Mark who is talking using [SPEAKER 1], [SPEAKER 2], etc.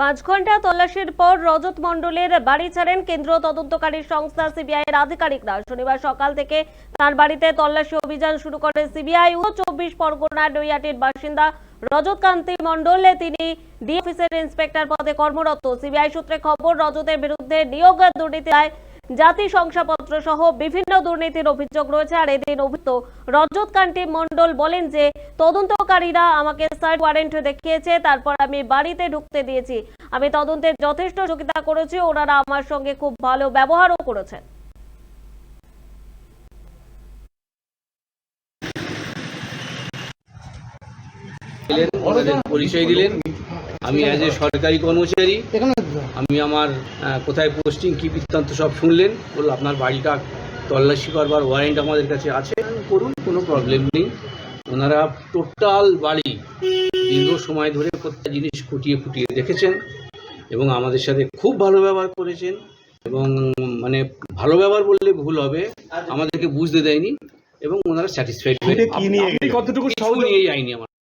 [SPEAKER 1] পাঁচ ঘণ্টা তল্লাশির পর রজত মণ্ডলের বাড়ি ছাড়েন কেন্দ্রীয় তদন্তকারী সংস্থা সিবিআই এর আধিকারিকরা। শনিবার সকাল থেকে তার বাড়িতে তল্লাশি অভিযান শুরু করে সিবিআই ও চব্বিশ পরগনার নৈয়াটির বাসিন্দা রজত কান্তি মণ্ডল। তিনি ডি অফিসের ইন্সপেক্টর পদে কর্মরত। সিবিআই সূত্রে খবর, রজতের বিরুদ্ধে নিয়োগ দুর্নীতির জাতি শংসাপত্র সহ বিভিন্ন দুর্নীতির অভিযোগ রয়েছে, আর এদিন অভিযুক্ত রজত কান্তি মণ্ডল বলেন যে, তদন্তকারীরা আমাকে সার্চ ওয়ারেন্ট দেখিয়েছে, তারপর আমি বাড়িতে ঢুকতে দিয়েছি। আমি তদন্তের যথেষ্ট সহযোগিতা করেছি, ওনারা আমার সঙ্গে খুব ভালো ব্যবহারও করেছেন।
[SPEAKER 2] পরিচয় দিলেন। আমি অ্যাজ এ সরকারি কর্মচারী আমি আমার কোথায় পোস্টিং কী বৃত্তান্ত সব শুনলেন বলল আপনার বাড়িটা তল্লাশি করবার ওয়ারেন্ট আমাদের কাছে আছে। করুন কোনো প্রবলেম নেই। ওনারা টোটাল বাড়ি দীর্ঘ সময় ধরে প্রত্যেক জিনিস খুঁটিয়ে খুঁটিয়ে দেখেছেন এবং আমাদের সাথে খুব ভালো ব্যবহার করেছেন এবং মানে ভালো ব্যবহার বললে ভুল হবে আমাদেরকে বুঝতে দেয়নি এবং ওনারা স্যাটিসফাইড হয়ে কতটুকু নিয়ে যায়নি আমার।